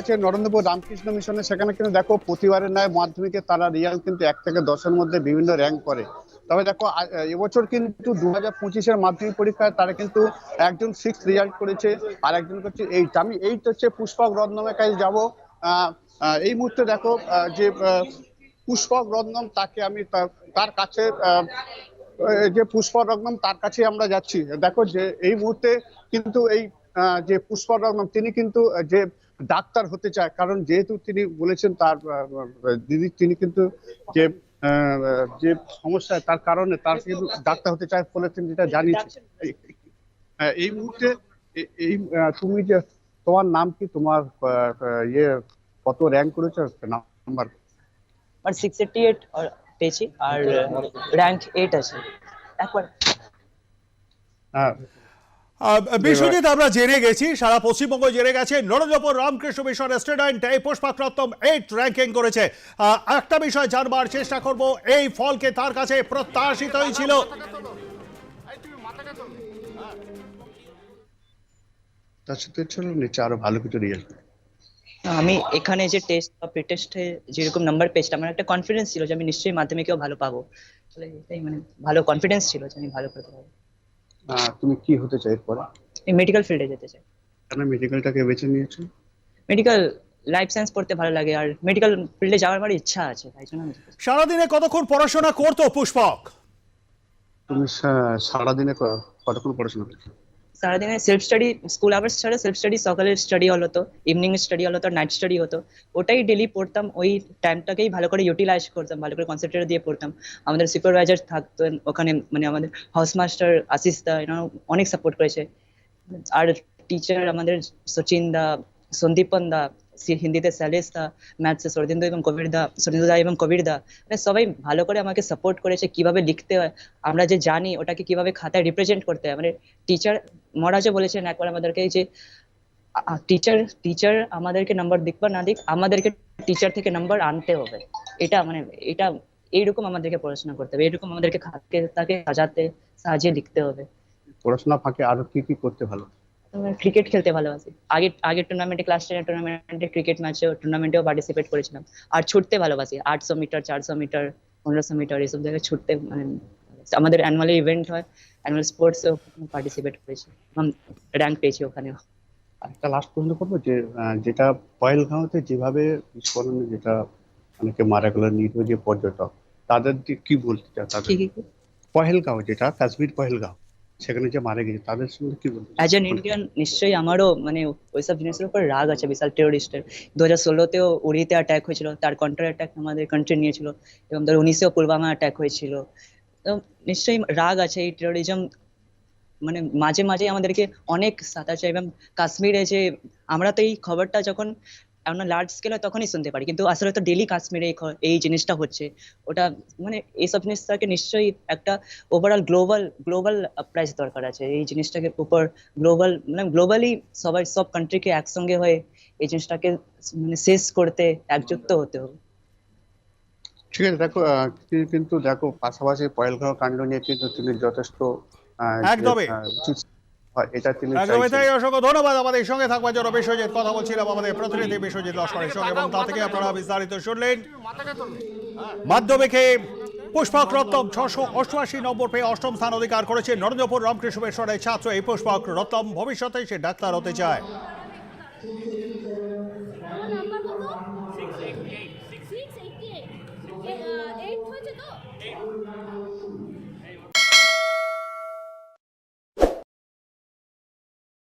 আছে নরেন্দ্রপুর রামকৃষ্ণ মিশনে সেখানে কিন্তু দেখো প্রতিবারের ন্যায় মাধ্যমিকে তারা রিয়াল কিন্তু এক থেকে দশের মধ্যে বিভিন্ন র্যাঙ্ক করে। তবে দেখো এবছর কিন্তু দু হাজার পঁচিশের মাধ্যমিক পরীক্ষায় তারা কিন্তু একজন সিক্স রেজাল্ট করেছে আর একজন হচ্ছে এইট আমি এইট হচ্ছে পুষ্পক রত্নমের কাছে যাব। আহ, এই মুহূর্তে দেখো যে পুষ্পক রত্নম তাকে আমি তার- কাছে যে পুষ্পক রত্নম তার কাছে আমরা যাচ্ছি। দেখো যে এই মুহূর্তে কিন্তু এই যে পুষ্পক রত্নম তিনি কিন্তু যে ডাক্তার হতে চায় কারণ যেহেতু তিনি বলেছেন তার দিদি তিনি কিন্তু যে যে সমস্যা তার কারণে তার কিন্তু ডাক্তার হতে চায় বলে তিনি যেটা জানিয়েছেন। এই- মুহূর্তে এই তুমি যে তোমার নাম কি? তোমার ইয়ে কত র্যাঙ্ক করেছ? নাম্বার আর সিক্স এইটটি এইট পেয়েছি। আর র্যাঙ্ক এইট আছে। একবার। হ্যাঁ। বিশ্বজিৎ আমরা জেনে গেছি সারা পশ্চিমবঙ্গ জেনে গেছে নরেন্দ্রপুর রামকৃষ্ণ মিশন স্টুডেন্ট এই পুষ্পাক্রতম এইট র্যাঙ্কিং করেছে। একটা বিষয় জানবার চেষ্টা করব এই ফলকে তার কাছে প্রত্যাশিতই ছিল। তার সাথে ছিল নিচে আরও ভালো কিছু রেজাল্ট আমি এখানে যে টেস্ট বা প্রি টেস্টে যেরকম নাম্বার পেয়েছিলাম আমার একটা কনফিডেন্স ছিল যে আমি নিশ্চয়ই মাধ্যমিকেও ভালো পাবো। এটাই মানে ভালো কনফিডেন্স ছিল যে আমি ভালো করতে পারব তুমি কি হতে চাই এরপরে? আমি মেডিকেল ফিল্ডে যেতে চাই। কেন মেডিকেলটাকে বেছে নিয়েছো? মেডিকেল লাইফ সায়েন্স পড়তে ভালো লাগে আর মেডিকেল ফিল্ডে যাওয়ার আমার ইচ্ছা আছে তাই জন্য সারা দিনে সারাদিনে কতক্ষণ পড়াশোনা করতো পুষ্পক? তুমি সারা সারাদিনে কতক্ষণ পড়াশোনা করছ? সারাদিনে সেলফ স্টাডি স্কুল আওয়ার্স ছাড়া সেলফ স্টাডি সকালে স্টাডি হলো তো ইভিনিং স্টাডি হল তো নাইট স্টাডি হতো। ওটাই ডেলি পড়তাম, ওই টাইমটাকেই ভালো করে ইউটিলাইজ করতাম, ভালো করে কনসেন্ট্রেট দিয়ে পড়তাম। আমাদের সুপারভাইজার থাকতেন ওখানে মানে আমাদের হাউস মাস্টার আশিস দা অনেক সাপোর্ট করেছে। আর টিচার আমাদের সচিন দা সন্দীপন দা হিন্দিতে স্যালেস দা ম্যাথসে সরদিন্দু এবং কবির দা সরদিন্দু দা এবং কবির দা মানে সবাই ভালো করে আমাকে সাপোর্ট করেছে কীভাবে লিখতে হয় আমরা যে জানি ওটাকে কীভাবে খাতায় রিপ্রেজেন্ট করতে হয় মানে টিচার মহারাজও বলেছেন একবার আমাদেরকে যে টিচার টিচার আমাদেরকে নাম্বার দিক বা না দিক আমাদেরকে টিচার থেকে নাম্বার আনতে হবে এটা মানে এটা এইরকম আমাদেরকে পড়াশোনা করতে হবে এইরকম আমাদেরকে খাতে তাকে সাজাতে সাজিয়ে লিখতে হবে পড়াশোনা ফাঁকে আরও কি কি করতে ভালো ক্রিকেট খেলতে ভালোবাসি। আগে আগের টুর্নামেন্টে ক্লাস টেনের টুর্নামেন্টে ক্রিকেট ম্যাচেও টুর্নামেন্টেও পার্টিসিপেট করেছিলাম। আর ছুটতে ভালোবাসি। আটশো মিটার চারশো মিটার পনেরোশো মিটার এসব জায়গায় ছুটতে মানে আমাদের অ্যানুয়ালি ইভেন্ট হয় অ্যানুয়াল স্পোর্টসেও পার্টিসিপেট করেছি। র্যাঙ্ক পেয়েছি ওখানেও। একটা লাস্ট প্রশ্ন করব যে যেটা পয়েলগাঁওতে যেভাবে বিস্ফোরণে যেটা অনেকে মারা গেল নিরীহ যে পর্যটক তাদের কি বলতে চাও তাদের? পহেলগাঁও যেটা কাশ্মীর পহেলগাঁও। সেখানে যে মারা গেছে তাদের সঙ্গে কি বলতে অ্যাজ এন ইন্ডিয়ান নিশ্চয়ই আমারও মানে ওইসব জিনিসের উপর রাগ আছে, বিশাল টেরোরিস্টের দু হাজার ষোলোতেও উড়িতে অ্যাটাক হয়েছিল, তার কন্ট্রার অ্যাটাক আমাদের কান্ট্রি নিয়েছিল, এবং হাজার উনিশেও পুলওয়ামা অ্যাটাক হয়েছিল। তো নিশ্চয়ই রাগ আছে এই টেরোরিজম মানে মাঝে মাঝে আমাদেরকে অনেক সাতাচ্ছে এবং কাশ্মীরে যে আমরা তো এই খবরটা যখন আমরা লার্জ স্কেলে তখনই শুনতে পারি। কিন্তু আসলে তো ডেলি কাশ্মীরে এই এই জিনিসটা হচ্ছে। ওটা মানে এইসব জিনিসটাকে নিশ্চয়ই একটা ওভারঅল গ্লোবাল গ্লোবাল প্রাইস দরকার আছে। এই জিনিসটাকে উপর গ্লোবাল মানে গ্লোবালি সবাই সব কান্ট্রিকে একসঙ্গে হয়ে এই জিনিসটাকে মানে শেষ করতে একযুক্ত হতে হবে। ঠিক আছে দেখো কিন্তু দেখো পাশাপাশি পয়েলগাঁও কাণ্ড নিয়ে কিন্তু তিনি যথেষ্ট একদমই। আহ, উচিত এটা তিনি একদমই চাইছেন। তাই অসংখ্য ধন্যবাদ আমাদের সঙ্গে থাকবার জন্য। বিশ্বজিৎ কথা বলছিলাম আমাদের প্রতিনিধি বিশ্বজিৎ লস্করের সঙ্গে এবং তা থেকে আপনারা বিস্তারিত শুনলেন। মাধ্যমিকে পুষ্পক রত্নম ছশো অষ্টআশি নম্বর পেয়ে অষ্টম স্থান অধিকার করেছে নরেন্দ্রপুর রামকৃষ্ণ মিশনের ছাত্র। এই পুষ্পক রত্নম ভবিষ্যতে সে ডাক্তার হতে চায়। তো?